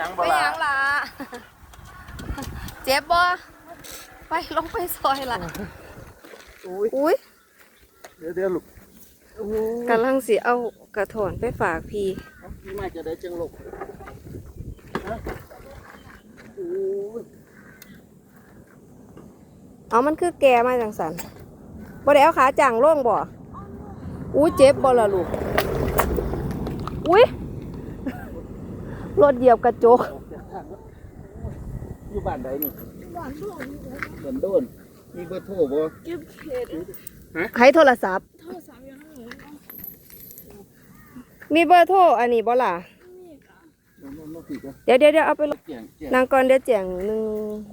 ยังบ่ไม่ล่ะยังล่ะ เจ็บบ่ไปลงไปซอยล่ะ อุ้ยอุ้ยเดี๋ยวเดี๋ยวลูกโอ้โหกำลังสิเอากระถอนไปฝากพี่ พี่มาจะได้จังลูกฮะโอ้ยเอามันคือแกมาจังสันบ่ได้เอาขาจ่างล่งบ่อุ้ยเจ็บบ่ล่ะลูก อุ้ย รถเหยียบกระจกออกจากทางแล้วอยู่บ้านใดนี่บ้านโดนบ้านโดนมีเบอร์โทรบ่เก็บเขตให้โทรศัพท์ โทรศัพท์อยู่นั่นหนูมีเบอร์โทรอันนี้บ่ล่ะนี่ก็น้องน้องผิดก็เดี๋ยวเดี๋ยวเดี๋ยวเอาไปลงแจ้งแจ้งนางก่อนเดี๋ยวแจ้งหนึ่ง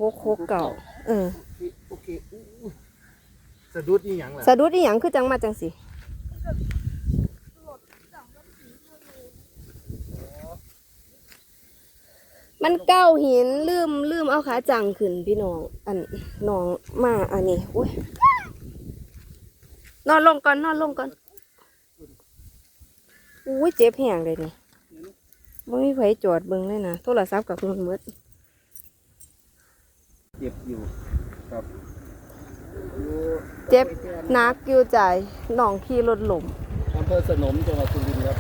หกหกเก่าเออโอเคอู้อู้สะดุดอีหยังล่ะสะดุดอีหยังคือจังมาจังสิ มันเก้าหินลืมลืมเอาขาจังขึ้นพี่น้อง อันน้องมาอันนี้อุ้ยนอนลงก่อนนอนลงก่อนอุ้ยเจ็บแหงเลยนี่ไม่มีไฟจอดเบิ่งเลยนะโทรศัพท์กับมันหมดเจ็บอยู่ครับอยู่เจ็บนักอยู่ใจน้องขี่รถหลมอำเภอสนมจังหวัดสุรินทร์ครับ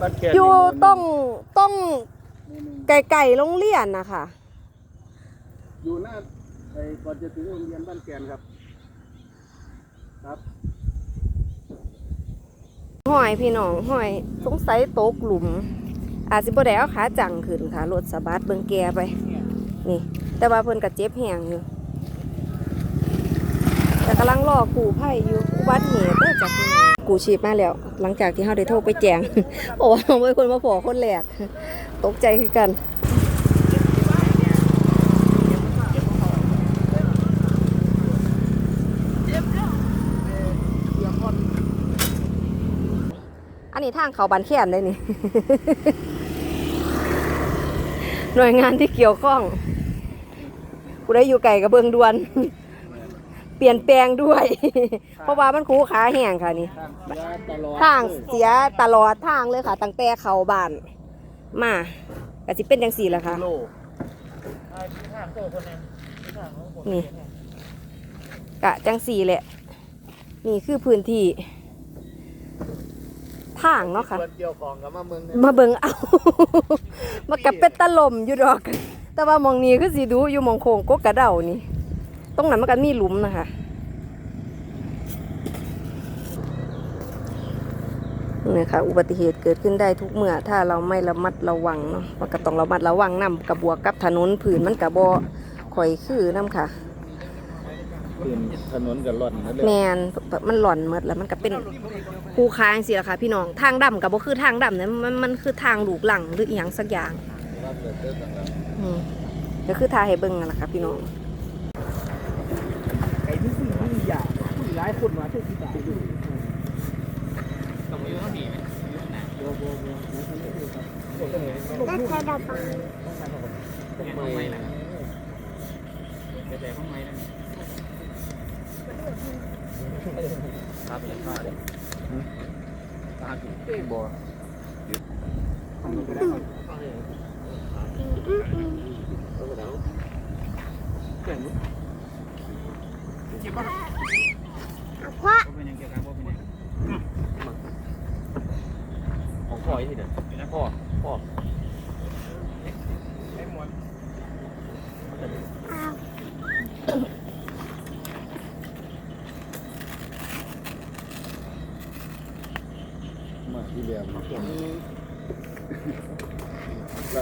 บ้านบ้านแกนอยู่นี่ต้องต้องนี่นี่ไก่ๆโรงเรียนนะคะอยู่หน้าไอ้ก่อนจะถึงโรงเรียนบ้านแกนครับ ครับห้อยพี่น้องห้อยสงสัยตกหลุม อาจสิบ่ได้เอาขาจังขึ้นค่ะรถสะบัดเบิ่งแกไป นี่ แต่ว่าเพิ่นก็เจ็บแหงอยู่แต่ กำลังรอกู้ภัยอยู่อุบัติเหตุเด้จากกูชีพมาแล้ว หลังจากที่เฮาได้โทรไปแจ้งโอ้ว่าเป็นคนมาพอคนแรกตกใจคือกันอันนี้ทางเขาบันแค้นได้นี่ หน่วยงานที่เกี่ยวข้อง กูได้อยู่ไก่กับเบิงดวน เปลี่ยนแปลงด้วย เพราะว่ามันคูขาแห้งค่ะนี่ทางเสียตลอดทางเสียตลอดทางเลยค่ะ ตั้งแต่เขาบ้านมาก็สิเป็นจังสี่ละค่ะโลนี่กะจังสี่แหละ นี่คือพื้นที่ทางเนาะค่ะส่วนเกี่ยวของกับมาเมืองเนี่ยมาเบิ่งเอามันกับเป็นตะลมอยู่ดอก แต่ว่ามองนี้คือสิดูอยู่หมองโค้งกกกระเดานี่ ตรงนั้นมันก็มีหลุมนะคะนี่ค่ะอุบัติเหตุเกิดขึ้นได้ทุกเมื่อ ถ้าเราไม่ระมัดระวังเนาะมันก็ต้องระมัดระวังนำกระบวกกับถนนผืนมันกระบอข่อยคือน้ำค่ะปืนถนนกับร่อนนั่นแหละแมนมันหล่อนหมดแล้วมันก็เป็นคูค้างสิละค่ะ พี่น้องทางดำกับบ่คือทางดำเนี่ยมันมันคือทางลูกหลังหรืออีหยังสักอย่างรับเกิดเด้อต่างอืมก็คือทายให้เบิ่งนั่นแหละค่ะพี่น้อง ๆไอ้ที่สิ่งที่อยากผู้ร้ายคนมาเท่ที่ตายอยู่ต้องอยู่ต้องดีไหมโบโบโบต้องไหนได้ใช้ดับฟังต้องไม่ล่ะแต่ห้องไม้นะครับเลยครับตาจุดเต้บ่เพราะ ของพ่อที่เนี่ยพ่อพ่อมาที่เรียนแล้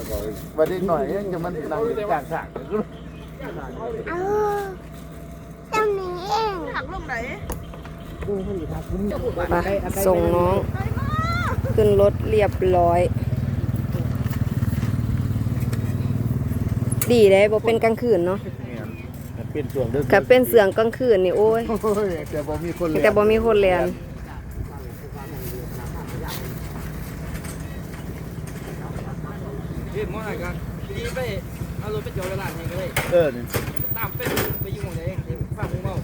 วก็วันนี้หน่อยยังจะมันนั่งอยู่กลางสางเอาเจ้านี้เอง มาส่งน้อง ขึ้นรถเรียบร้อย ดีเลยบ่เป็นกลางคืนเนาะเป็นช่วงดึกถ้าเป็นเสืองกลางคืนนี่โอ้ยแต่บ่มีคนเลยแต่บ่มีคนเรียนเรียนมอไหนกันทีไปเอารถไปจอดตลาดนี่ก็ได้เออนี่ตามเป็นไปยิงหมดเลยฝากมึงเมา